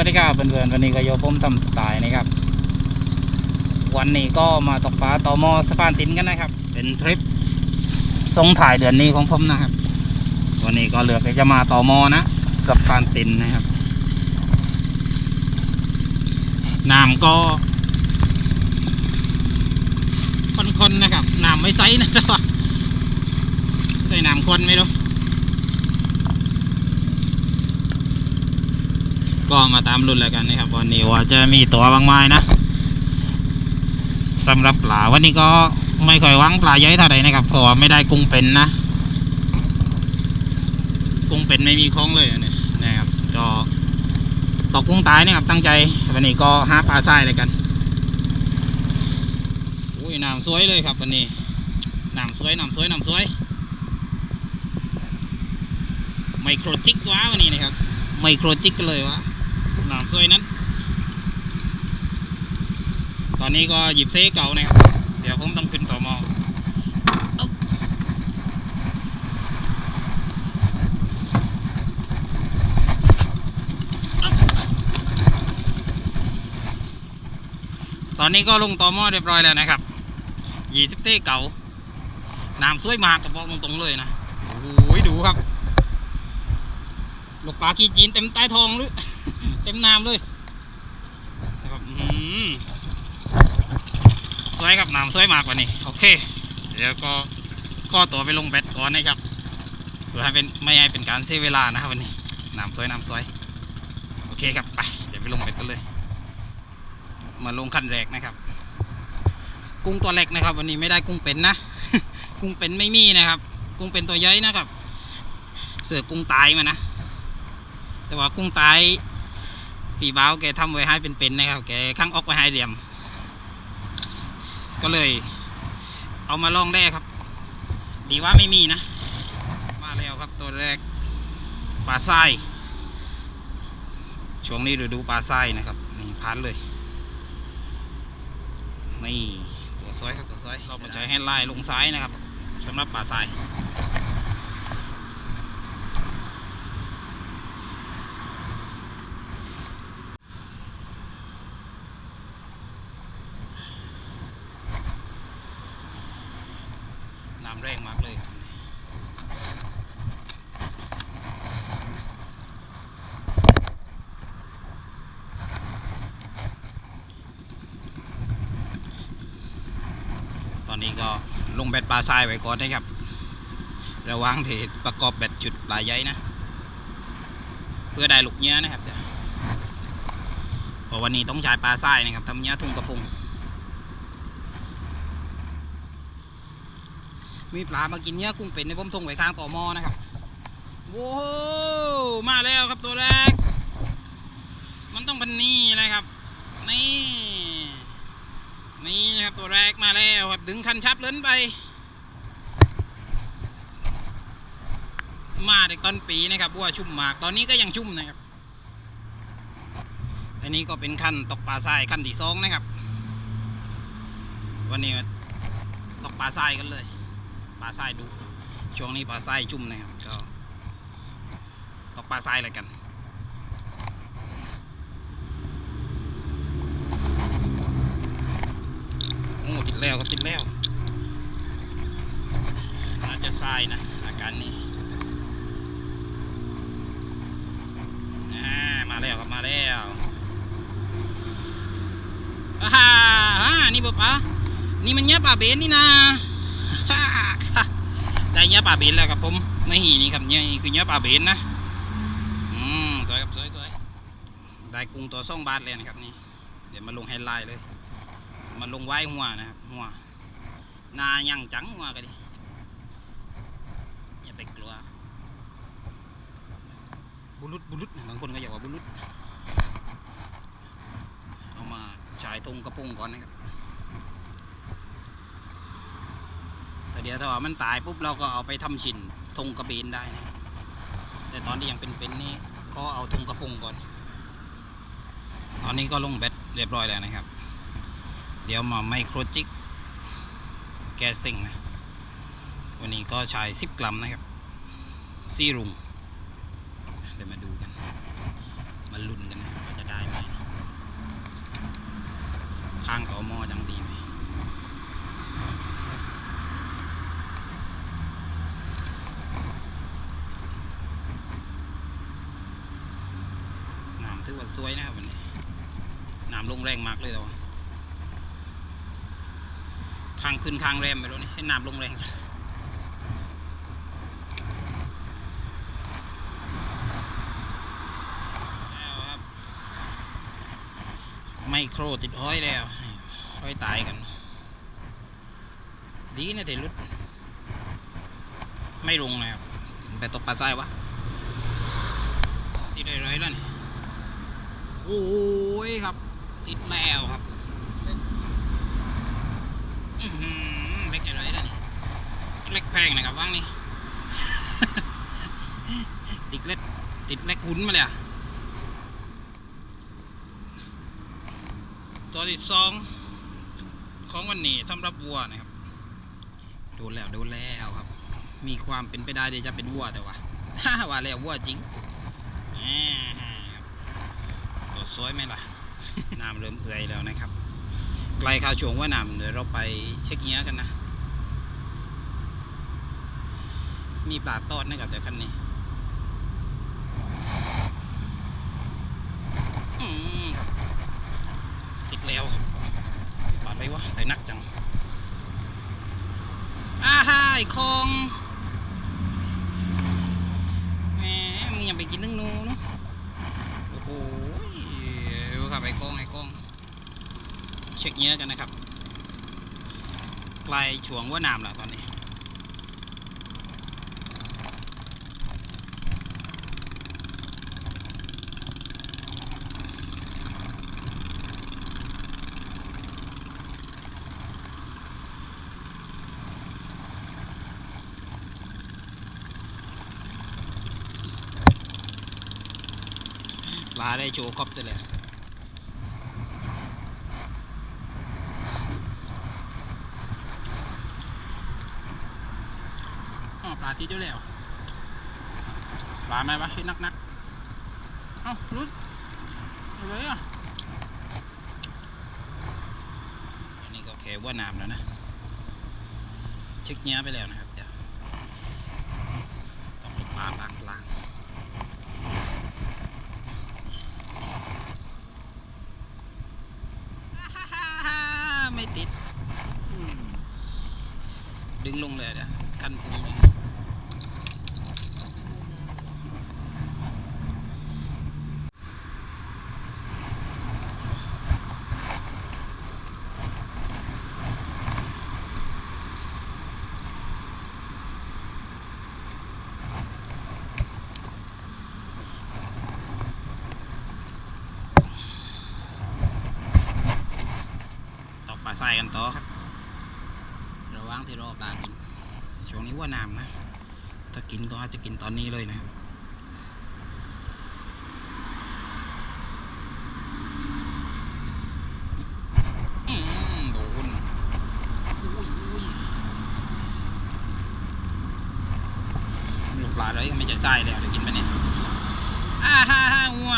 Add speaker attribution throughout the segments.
Speaker 1: วัสดีครับเพื่อนๆวันนี้ก็โยผมทำสไตล์นะครับ วันนี้ก็มาตกปลาต่อมอสะพานตินกันนะครับ เป็นทริปส่งถ่ายเดือนนี้ของผมนะครับ วันนี้ก็เลือกจะมาต่อมอนะสะพานตินนะครับน้ำก็คนๆนะครับน้ำไม่ใสนะจ๊ะใส่น้ำคนไม่รู้ ก็มาตามรุ่นแล้วกันนะครับวันนี้ว่าจะมีตัวบางไม้นะสำหรับปลาวันนี้ก็ไม่ค่อยหวังปลาเยอะเท่าไหร่นะครับเพราะว่าไม่ได้กุ้งเป็นนะ กุ้งเป็นไม่มีคล้องเลยอันนี้นะครับ ก็ตกกุ้งตายนะครับตั้งใจวันนี้ก็หาปลาทรายเลยกันอุ้ยน้ำสวยเลยครับวันนี้น้ำสวยน้ำสวยน้ำสวยไมโครจิกว้าวันนี้นะครับไมโครจิกเลยวะ หนามสวยนั้น ตอนนี้ก็หยิบเซ่เก่านะครับ เดี๋ยวผมต้องขึ้นต่อมอตอนนี้ก็ลงต่อมอเรียบร้อยแล้วนะครับหยิบเซ่เก่า น้ำสวยมากกระบอกตรงๆเลยนะ โอ้โหดูครับ ลูกปลาขี้จีนเต็มใต้ท้องหรือ เต็มน้ำเลยนะครับอื้อหือสวยครับน้ำสวยมากกว่านี้โอเค เดี๋ยวก็ก็ตัวไปลงเบ็ดก่อนนะครับเพื่อให้เป็นไม่ให้เป็นการเสียเวลานะครับวันนี้น้ำสวยน้ำสวยโอเคครับไปเดี๋ยวไปลงเบ็ดกันเลย มาลงขั้นแรกนะครับ กุ้งตัวเล็กนะครับ วันนี้ไม่ได้กุ้งเป็นนะ กุ้งเป็นไม่มีนะครับ กุ้งเป็นตัวใหญ่นะครับ เสือกุ้งตายมานะแต่ว่ากุ้งตาย ปีบ้าวแกทำไว้ให้เป็นๆนะครับ แกข้างออกไว้ให้เหลี่ยม ก็เลย เอามาลองได้ครับ ดีว่าไม่มีนะ มาแล้วครับตัวแรกปลาทรายช่วงนี้ฤดูปลาทรายนะครับนี่พันเลยนี่ตัวซอยครับตัวซอย เรามาใช้แฮนด์ไลน์ลงซ้ายนะครับสำหรับปลาทร น้ำแรงมากเลยครับตอนนี้ก็ลงแบตปลาทรายไว้ก่อนนะครับ ระวังที่ประกอบแบตจุดปลายใหญ่นะ เพื่อได้ลูกเนื้อนะครับเพราะวันนี้ต้องใช้ปลาทรายนะครับทำเนื้อทุ่งกระพง มีปลามากินเนื้อกุ้งเป็นในผมทงไว้ข้างต่อมอนะครับโว้โหมาแล้วครับตัวแรก มันต้องเป็นนี่นะครับ นี่นี่นะครับตัวแรกมาแล้วครับดึงคันชับเล้นไป มาในต้นปีนะครับบัวชุ่มหมากตอนนี้ก็ยังชุ่มนะครับอันนี้ก็เป็นขั้นตกปลาทรายขั้นที่สองนะครับ วันนี้ตกปลาทรายกันเลย ปลาทรายดุช่วงนี้ปลาทรายชุ่มนะครับก็ตกปลาทรายอะไรกันโอ้ติดแล้วก็ติดแล้วอาจจะทรายนะอาการนี้ามาแล้วครับมาแล้วอ่านี่บ่ปะนี่มันเนี้ยปลาเบนนี่นะ ได้เนื้อปลาเบนแล้วครับผมในหีนี่ครับเนี่ยคือเนื้อปลาเบนนะ อืมสวยครับสวยสวยได้กุ้งตัวสองบาทเลยนะครับนี่ เดี๋ยวมาลงไฮไลท์เลย มาลงไว้หัวนะครับหัวนายังจังหัวกันดิอย่าไปกลัว บุรุษบุรุษบางคนก็อยากว่าบุรุษเอามาชายทงกระปุงก่อนนะครับ แต่เดี๋ยวถ้ามันตายปุ๊บเราก็เอาไปทำชินทงกระเบนได้นะแต่ตอนที่ยังเป็นๆนนี่ก็เอาทงกระพงก่อน ตอนนี้ก็ลงแบตเรียบร้อยแล้วนะครับ เดี๋ยวมาไมโครจิกแกซิงนะวันนี้ก็ใช้สิบกรัมนะครับซี่รุงเดี๋ยวมาดูกันมาลุ้นกันนะว่าจะได้ไหมข้างต่อมอจัง ว่าสวยนะครับวันนี้น้ำลงแรงมากเลยแต่ว่าข้างขึ้นข้างแรมไปแล้วนี่ให้น้ำลงแรงไม่โครติดห้อยแล้วห้อยตายกัน ดีนะแต่รุด ไม่ลงนะครับไปตกปลาทรายวะติดเลยเลยแล้วนี่ โอ้ยครับ ติดแล้วครับอื้อหือเล็กอะไรนี่เล็กแพงนะครับว่างนี่ติดเล็กติดเล็กหุ้นมาเลยอะตัวที่สองของวันนี้สำหรับวัวนะครับดูแล้วดูแล้วครับ มีความเป็นไปได้ที่จะเป็นวัวแต่ว่าว่าแล้ววัวจริงอ่า สวยไหมล่ะ น้ำเริ่มเอื่อยแล้วนะครับ ไกลข่าวช่วงว่าน้ำเดี๋ยวเราไปเช็คเงี้ยกันนะ มีปลาตอดนะครับแต่คันนี้ติดแล้วครับปาดไปวะใส่นักจังอ้าฮายคงแหมมึงอย่าไปกินนึ่งนูเนาะโอ้โหดู ครับไอ้กองไอ้อง เช็คเงี้ยกันนะครับไกลช่วงว่าน้ำแล้วตอนนี้ลาได้โชว์ครบจะเลยอ๋อปลาที่เจ้าแล้วปลาไหมวะที่นักนักเอ้ารุดอะไรอะอันนี้ก็แค่ว่าน้ำแล้วนะเช็คเนี้ยไปแล้วนะครับเดี๋ยวต้องปลาล้างล้างไม่ติด ดึงลงเลยเดี๋ยวกันพุง เลยตอกปลาทรายกันต่อครับ ระหว่างที่รอปลากิน ช่วงนี้ว่าน้ำนะ ถ้ากินก็อาจจะกินตอนนี้เลยนะครับอืมโดนอุ้ยอุ้ยลูกปลาเลยก็ไม่ใช่ไส้แล้วเดี๋ยวกินไปเนี่ยอ้าฮ่าฮ่างัว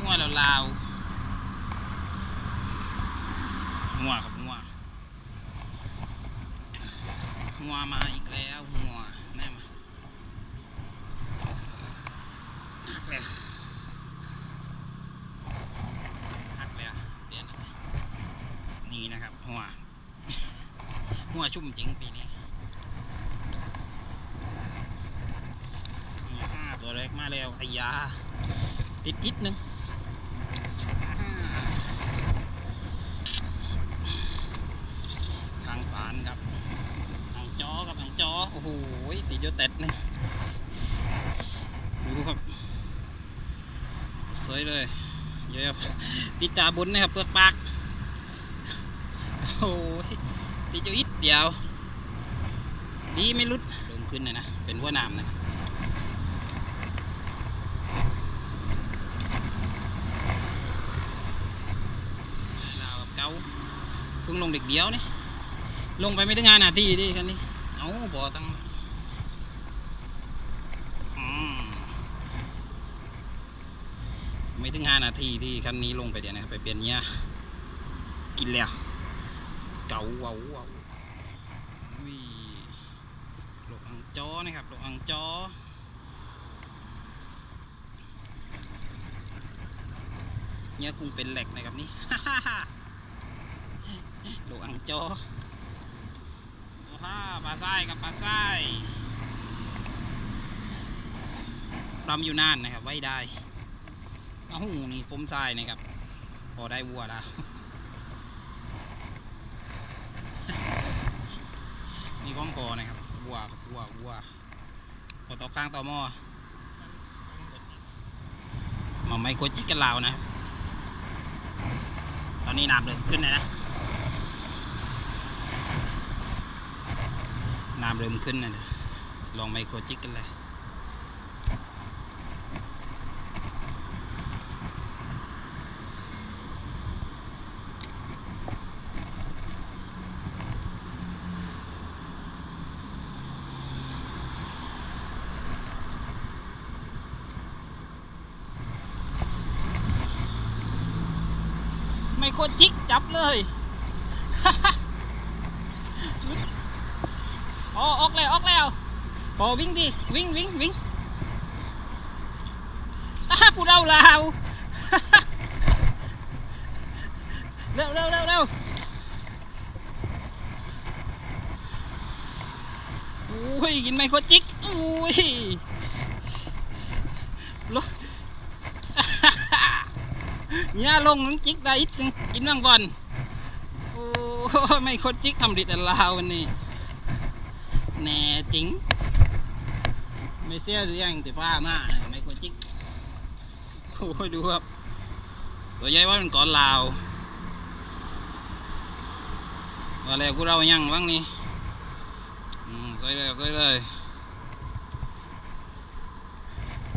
Speaker 1: งัวลาว ๆงัวครับงัวหัวมาอีกแล้วหัวแน่มาหักแล้วหักแล้วเปลี่ยนะนี่นะครับหัวหัวชุ่มจริงปีนี้ห้าตัวเล็กมาแล้วไอ้ยาติดอิดนึงอ่าทางฝานครับ หางจอกับหางจอ โอ้โหติดโยเต็ดนะดูครับสวยเลยเยอะติดตาบุญนะครับเปลือกปากโอ้ยติดเจ้าอิดเดียว ดีไม่รุดลงขึ้นนะนะ เป็นหัวน้ำนะลาวกับเกาเพิ่งลงเด็กเดียวนี่ลงไปไม่ถึงงานนาทีดิคันนี้ เอาบ่อตั้งอืมไม่ถึงห้านาทีที่คันนี้ลงไปเดี๋ยวนะครับไปเปลี่ยนเนี้ยกินแล้ว เก๋าเว้าเว้าวิโลกอังจอนะครับโลกอังจอเนี่ยกุ้งเป็นแหลกนะครับนี่โลกอังจอโอ้ฮ่าปลาไส้กับปลาไส้รำอยู่นานนะครับ ไว้ได้เอ้าหูนี่ปมทรายนะครับ พอได้วัวแล้วนี่ของพอนะครับวัวกับวัววัวพอต่อข้างต่อหม้อมาไม่กดจิกกันลาวนะ ตอนนี้น้ำเริ่มขึ้นแล้วนะ น้ำเริ่มขึ้นนะลองไมโครจิกกันเลย ไมโครจิกจับเลย อ๋อออกแล้วออกแล้วพอวิ่ง ดิวิ่งวิ่งวิ่งอ้ากูเดาลาวเร็วเร็วเร็วเร็วอุ้ยกินไมโครจิกอุ้ยลเนี่ยลงนึงจิกได้อีกนึงกินบ้างบอลโอ้ไม่โคตรจิกทำดิดลาววันนี้แน่จริง ไม่เสียเรื่องแต่ป้ามากไม่คตรจิกโอ้ยดูครับ ตัวใหญ่ว่ามันก่อนลาวว่าแล้วกูเรายังบ้างนี่สวยเลยสวยเลย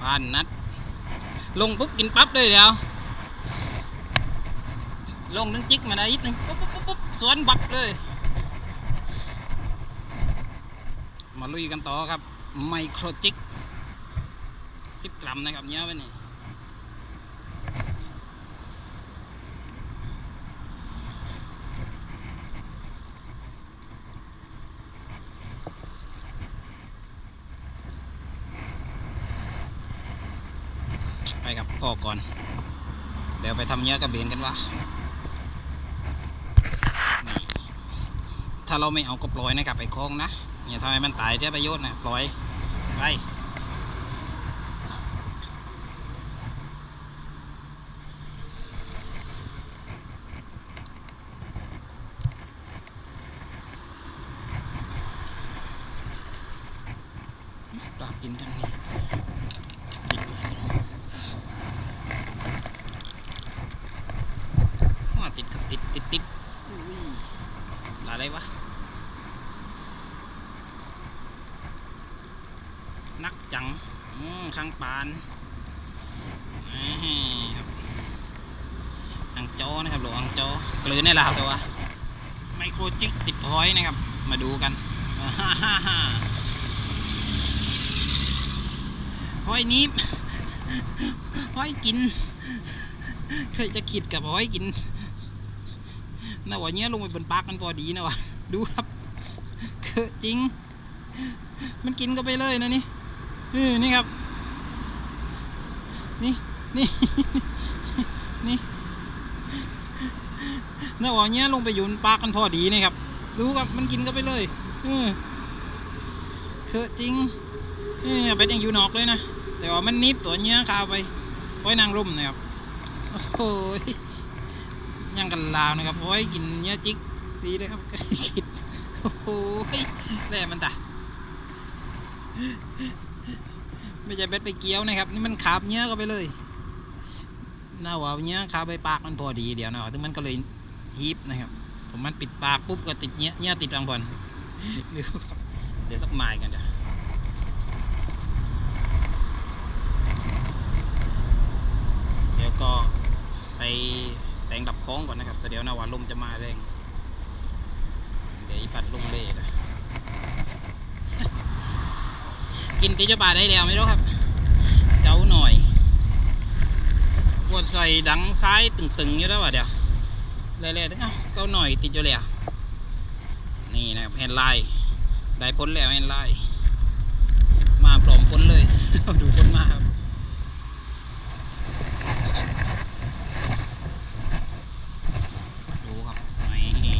Speaker 1: ผ่านนัด ลงปุ๊บกินปั๊บเลยเดี๋ยว ลงนึงจิกมาได้อีกนึงปุ๊บปุ๊บปุ๊บปุ๊บสวนบับเลย มาลุยกันต่อครับ ไมโครจิกสิบกรัมนะครับเนี้ยไปนี่ไปกับพ่อก่อน เดี๋ยวไปทำเนื้อกระเบนกันวะถ้าเราไม่เอาก็ปล่อยนะครับไปคลองนะอย่าทำให้มันตายเสียประโยชน์นะปล่อย ปปลากินทางนี้ติดอ้อติดครับติดติดติดอุ้ยปลาอะไรวะ นักจังอืมข้าง ปานนี่ครับอังโจนะครับหลวงอังโจกลืนในลาวแต่ว่าไมโครจิกติดหอยนะครับ มาดูกันห้อยนี้ห้อยกินเคยจะคิดกับห้อยกินน่าว่าเนี้ยลงไปบนปากมันพอดีนะวะดูครับเคอะจริง มันกินก็ไปเลยนะนี่นี่ครับ นี่นี่นี่น่าว่าเนี้ยลงไปอยุนปากกันพอดีนี่ครับ ดูครับมันกินก็ไปเลยเออเคอะจริงเออเป็นอย่างอยู่นอกเลยนะ แต่ว่ามันนิบตัวเนี้ยคาไปไว้นางร่มนะครับ โอ้โหยังกันลาวนะครับโอ้ยกินเนี้ยจิกดีเลยครับกินโอ้โหแร่มันตา ไม่ใช่เบ็ดไปเกี้ยวนะครับ นี่มันขาบเนื้อก็ไปเลยน่าว่าเนื้อขาบไปปากมันพอดีเดียวนะถึงมันก็เลยฮีบนะครับ ผมมันปิดปากปุ๊บก็ติดเนื้อเนื้อติดรังบอลเดี๋ยวสักไม้กันเดี๋ยวเดี๋ยวก็ไปแต่งดับคล้องก่อนนะครับแต่เดี๋ยวนาว่าลมจะมาแรงเดี๋ยวอีปัดลงเล่นะ กินติจบาได้แล้วไม่รู้ครับ เจ้าหน่อยปวดใส่ดังซ้ายตึงๆอยู่แล้วว่ะเดี๋ยวเล่ๆถึงอะก็หน่อยติดอยู่แล้วนี่นะครับแฮนไลน์ได้พ้นแล้วแฮนไลน์มาปลอมฝนเลย ดูฝนมาครับ ดูครับนี่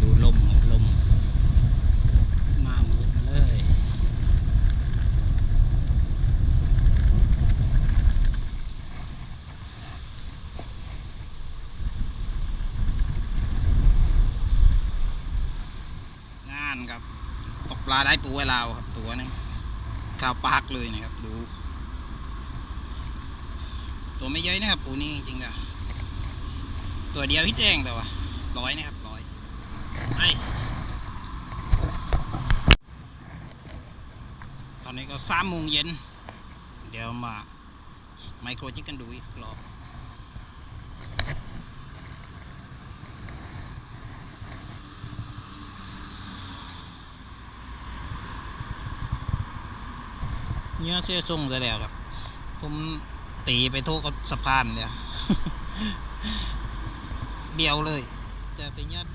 Speaker 1: ดูลมครับลม มามืดมาเลย งาน ครับ ตกปลาได้ปูไว้ลาวครับ ตัวหนึงข้าวปากเลยนะครับ ดู ตัวไม่เยอะนะครับ ปูนี่จริงๆแล้วตัวเดียวฮิตแรงแต่ว่าร้อยนะครับร้อยไปตอนนี้ก็สามโมงเย็น เดี๋ยวมาไมโครจิกกันดูอีกสักรอบ เนื้อเสียทรงซะแล้วครับ ผมตีไปทุกสะพานเลยเบี้ยวเลย จะไปยัด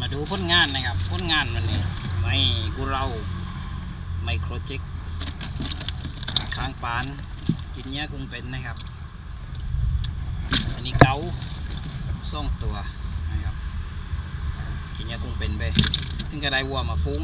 Speaker 1: มาดูผลงานนะครับผลงานวันนี้ไม่กูเราไมโครจิกค้างปาน กินเนื้อกุ้งเป็นนะครับ อันนี้เกาส่องตัวนะครับกินเนื้อกุ้งเป็นไปถึงก็ไดวัวมาฟุ้ง